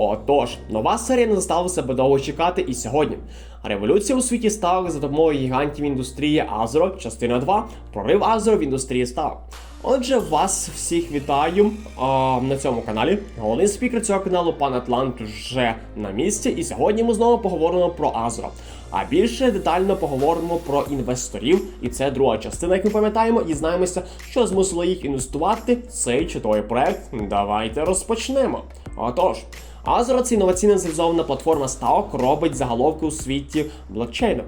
Отож, нова серія не заставила себе довго чекати і сьогодні. Революція у світі ставок за допомогою гігантів індустрії Азро, частина 2, прорив Азро в індустрії ставок. Отже, вас всіх вітаю а, на цьому каналі. Головний спікер цього каналу, пан Атлант, вже на місці, і сьогодні ми знову поговоримо про Азро. А більше детально поговоримо про інвесторів, і це друга частина, як ми пам'ятаємо, дізнаємося, що змусило їх інвестувати в цей чудовий проект. Давайте розпочнемо. Отож. Азро це інноваційна цивілізована платформа ставок робить заголовки у світі блокчейну.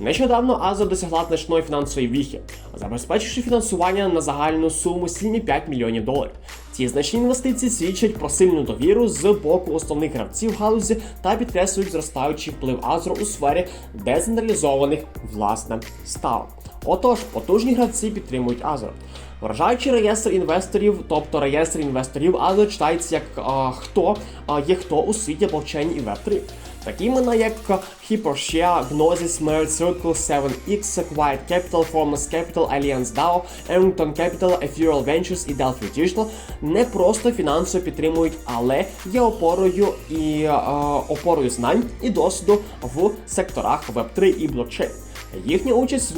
Нещодавно Азро досягла значної фінансової віхи, забезпечивши фінансування на загальну суму 7,5 мільйонів доларів. Ці значні інвестиції свідчать про сильну довіру з боку основних гравців галузі та підкреслюють зростаючий вплив Азро у сфері децентралізованих власне ставок. Отож, потужні гравці підтримують Азро. Вражаючий реєстр інвесторів, тобто реєстр інвесторів, Азро читається як а, хто а, є хто у світі блокчейн і Web3. Такі імена, як HyperShare, Gnosis, Merge Circle, 7X, Quiet Capital, Formless Capital, Alliance DAO, Arrington Capital, Ethereal Ventures і Delphi Digital не просто фінансово підтримують, але є опорою і е, опорою знань і досвіду в секторах Web3 і блокчейн. Їхня участь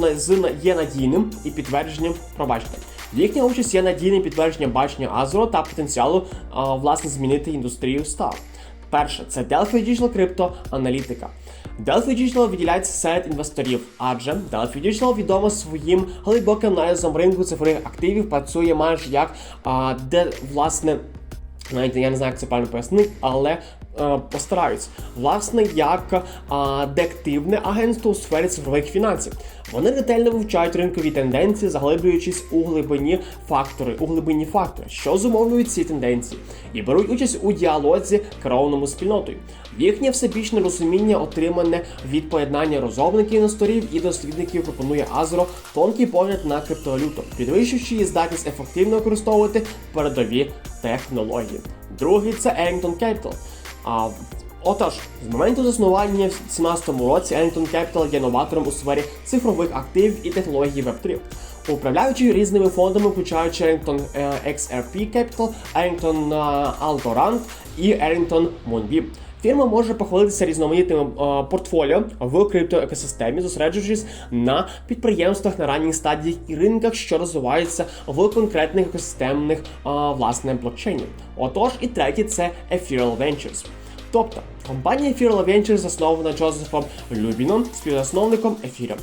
є надійним і підтвердженням пробачте. Їхня участь є надійним підтвердженням бачення Азро та потенціалу а, власне змінити індустрію став. Перше, це Delphi Digital Crypto аналітика. Delphi Digital виділяється серед інвесторів, адже Delphi Digital відомо своїм глибоким аналізом ринку цифрових активів, працює майже як а, де власне. Навіть я не знаю, як це правильно пояснити, але е, постараюсь. Власне, як е, деактивне агентство у сфері цифрових фінансів. Вони ретельно вивчають ринкові тенденції, заглиблюючись у глибині фактори, у глибині фактори, що зумовлюють ці тенденції, і беруть участь у діалозі керованому спільнотою. Їхнє всебічне розуміння, отримане від поєднання розробників інвесторів і дослідників, пропонує Азро тонкий погляд на криптовалюту, підвищуючи її здатність ефективно використовувати передові технології. Другий це Arrington Capital. А, Отож, з моменту заснування в 2017 році Arrington Capital є новатором у сфері цифрових активів і технологій Web3. Управляючи різними фондами, включаючи Arrington е, XRP Capital, Arrington е, Algorand і Arrington Moonbeam. Фірма може похвалитися різноманітним е, портфоліо в криптоекосистемі, зосереджуючись на підприємствах на ранніх стадіях і ринках, що розвиваються в конкретних екосистемних власне блокчейнів. Отож, і третє це Ethereal Ventures. Тобто, компанія Ethereal Ventures заснована Джозефом Любіном, співзасновником Ethereum.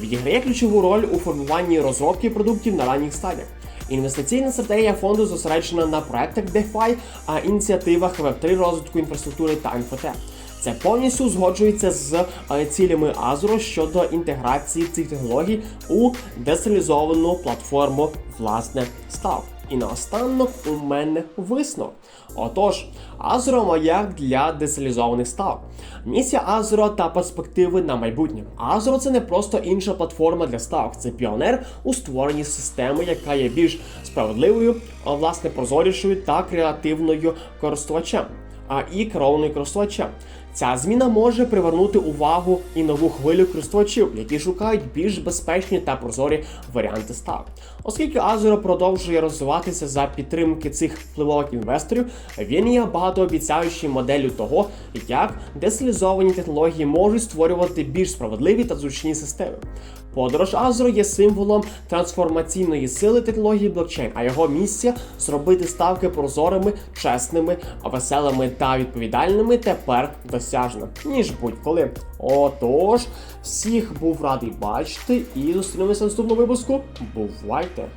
Відіграє ключову роль у формуванні розробки продуктів на ранніх стадіях. Інвестиційна стратегія фонду зосереджена на проектах DeFi, а ініціативах Web3 розвитку інфраструктури та інфотек. Це повністю узгоджується з е, цілями Азро щодо інтеграції цих технологій у децентралізовану платформу власне став. І наостанок у мене висновок. Отож, Азро маяк для децентралізованих ставок. Місія Азро та перспективи на майбутнє. Азро це не просто інша платформа для ставок, це піонер у створенні системи, яка є більш справедливою, а власне прозорішою та креативною користувачем а і керованою користувачем. Ця зміна може привернути увагу і нову хвилю користувачів, які шукають більш безпечні та прозорі варіанти ставок. Оскільки Azure продовжує розвиватися за підтримки цих впливових інвесторів, він є багатообіцяючою моделлю того, як децентралізовані технології можуть створювати більш справедливі та зручні системи. Подорож Азро є символом трансформаційної сили технології блокчейн, а його місія зробити ставки прозорими, чесними, веселими та відповідальними тепер досяжно, ніж будь-коли. Отож, всіх був радий бачити і зустрінемося в наступному випуску. Бувайте!